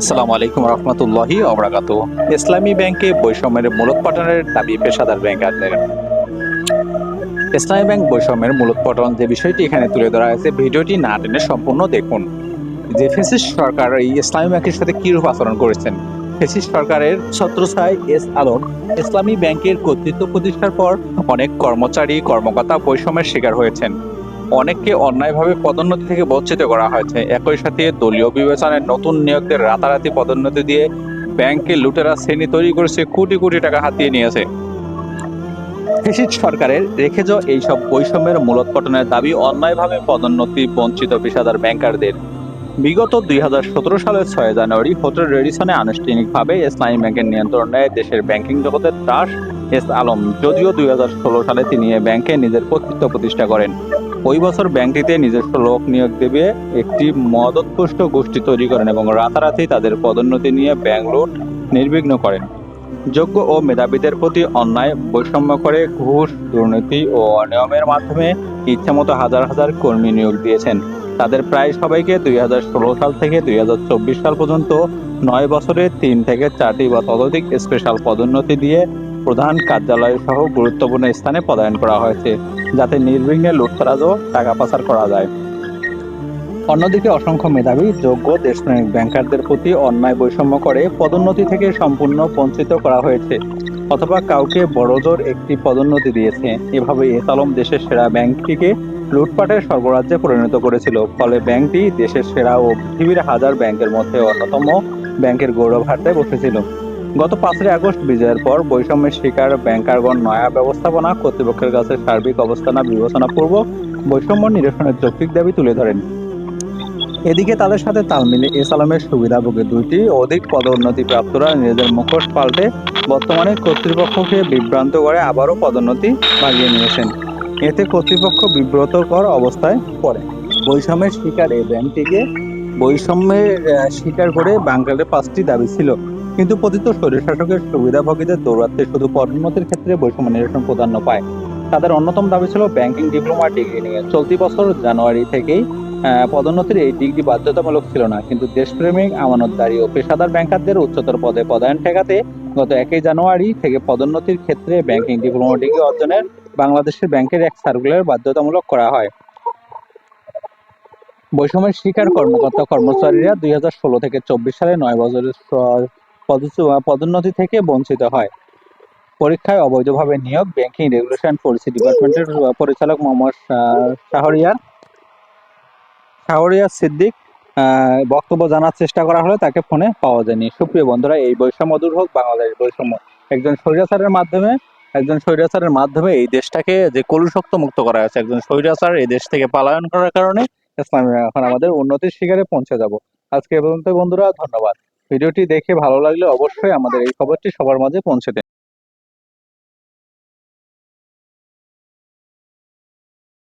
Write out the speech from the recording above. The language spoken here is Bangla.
আসসালামু আলাইকুম রহমতুল্লাহি অবরাকাত ইসলামী ব্যাংকে বৈষম্যের মূলোৎপাটনের দাবি পেশাদার ব্যাংকারদের ইসলামী ব্যাংক বৈষম্যের মূলোৎপাটন যে বিষয়টি এখানে তুলে ধরা হয়েছে, ভিডিওটি না টেনে সম্পূর্ণ দেখুন। যে ফেসিস সরকার এই ইসলামী ব্যাংকের সাথে কিরূপ আচরণ করেছেন? ফেসিস সরকারের ছত্রছায় এস আলম, ইসলামী ব্যাংকের কর্তৃত্ব প্রতিষ্ঠার পর অনেক কর্মচারী কর্মকর্তা বৈষম্যের শিকার হয়েছেন। অনেককে অন্যায়ভাবে পদোন্নতি থেকে বঞ্চিত করা হয়েছে। একই সাথে দলীয় বিবেচনায় নতুন নিয়োগদের রাতারাতি পদোন্নতি দিয়ে ব্যাংকে লুটেরা শ্রেণি তৈরি করেছে, কোটি কোটি টাকা হাতিয়ে নিয়েছে। ফেসিড সরকারের রেখে যাওয়া এইসব বৈষম্যের মূলোৎপাটনের দাবি, অন্যায়ভাবে পদোন্নতি বঞ্চিত পেশাদার ব্যাংকারদের। বিগত দুই হাজার সতেরো সালের ছয় জানুয়ারি হোটেল রেডিসনে আনুষ্ঠানিকভাবে ইসলামী ব্যাংকের নিয়ন্ত্রণ নেয় দেশের ব্যাংকিং জগতের ত্রাস এস আলম। যদিও দুই হাজার ষোলো সালে তিনি এ ব্যাংকে নিজের কর্তৃত্ব প্রতিষ্ঠা করেন। ওই বছর ব্যাংকটিতে নিজস্ব লোক নিয়োগ দেবে, একটি মদতপুষ্ট গোষ্ঠী তৈরি করেন এবং রাতারাতি তাদের পদোন্নতি নিয়ে ব্যাংক লুট নির্বিঘ্ন করেন। যোগ্য ও মেধাবীদের প্রতি অন্যায় বৈষম্য করে ঘুষ, দুর্নীতি ও অনিয়মের মাধ্যমে ইচ্ছামতো হাজার হাজার কর্মী নিয়োগ দিয়েছেন। তাদের প্রায় সবাইকে দুই হাজার ষোলো সাল থেকে দুই হাজার চব্বিশ সাল পর্যন্ত নয় বছরে তিন থেকে চারটি বা ততোধিক স্পেশাল পদোন্নতি দিয়ে প্রধান কার্যালয় সহ গুরুত্বপূর্ণ স্থানে পদায়ন করা হয়েছে, যাতে নির্বিঘ্নে লুটতরাজ ও টাকা পাচার করা যায়। অন্যদিকে অসংখ্য মেধাবী, যোগ্য দেশপ্রেমিক ব্যাংকারদের প্রতি অন্যায় বৈষম্য করে পদোন্নতি থেকে সম্পূর্ণ বঞ্চিত করা হয়েছে, অথবা কাউকে বড়জোর একটি পদোন্নতি দিয়েছে। এভাবে এসালম দেশের সেরা ব্যাংকটিকে লুটপাটের সর্বরাজ্যে পরিণত করেছিল। ফলে ব্যাংকটি দেশের সেরা ও পৃথিবীর হাজার ব্যাংকের মধ্যে অন্যতম ব্যাংকের গৌরব হারতে বসেছিল। গত পাঁচই আগস্ট বিজয়ের পর বৈষম্যের শিকার ব্যাংকারগণ নয়া ব্যবস্থাপনা, কর্তৃপক্ষের কাছে সার্বিক অবস্থানা বিবেচনাপূর্বক বৈষম্য নিরসনের যৌক্তিক দাবি তুলে ধরেন। এদিকে তাদের সাথে তাল মিলে এস আলমের সুবিধাভোগী দুইটি, অধিক পদোন্নতি প্রাপ্তরা নিজেদের মুখোশ পাল্টে বর্তমানে কর্তৃপক্ষকে বিভ্রান্ত করে আবারও পদোন্নতি বাড়িয়ে নিয়েছেন। এতে কর্তৃপক্ষ বিব্রতকর অবস্থায় পড়ে। বৈষম্যের শিকার এই ব্যাংকটিকে বৈষম্যের শিকার করে বাংলাদেশের পাঁচটি দাবি ছিল। কিন্তু পতিত স্বৈরশাসকের সুবিধাভোগীদের দৌরাত্মে শুধু পদোন্নতির ক্ষেত্রে বৈষম্য নিরসন প্রাধান্য পায়। তাদের অন্যতম দাবি ছিল ব্যাংকিং ডিপ্লোমা ডিগ্রি নিয়ে। চলতি বছর জানুয়ারি থেকেই পদোন্নতির এই ডিগ্রি বাধ্যতামূলক ছিল না। কিন্তু দেশপ্রেমিক, আমানতদারি ও পেশাদার ব্যাংকারদের উচ্চতর পদে পদায়ন ঠেকাতে গত একই জানুয়ারি থেকে পদোন্নতির ক্ষেত্রে ব্যাংকিং ডিপ্লোমা ডিগ্রি অর্জনের বাংলাদেশের ব্যাংকের এক সার্কুলার বাধ্যতামূলক করা হয়। বৈষম্যের শিকার কর্মকর্তা কর্মচারীরা দুই হাজার ষোলো থেকে চব্বিশ সালে নয় বছরের পদোন্নতি থেকে বঞ্চিত হয়। পরীক্ষায় অবৈধভাবে নিয়োগ ব্যাংকিং রেগুলেশন পলিসি ডিপার্টমেন্টের পরিচালক মোহাম্মদ শাহরিয়ার শাহরিয়ার সিদ্দিক বক্তব্য জানার চেষ্টা করা হলে তাকে ফোনে পাওয়া যায়নি। সুপ্রিয় বন্ধুরা, এই বৈষম্য দূর হোক, বাংলাদেশ বৈষম্য। একজন স্বৈরাচারের মাধ্যমে, একজন স্বৈরাচারের মাধ্যমে এই দেশটাকে যে কলুষক্ত মুক্ত করা হয়েছে, একজন স্বৈরাচার এই দেশ থেকে পলায়ন করার কারণে ইসলামী এখন আমাদের উন্নতির শিকারে পৌঁছে যাব। আজকে এ পর্যন্ত বন্ধুরা, ধন্যবাদ। ভিডিওটি দেখে ভালো লাগলে অবশ্যই আমাদের এই খবরটি সবার মাঝে পৌঁছে দিন।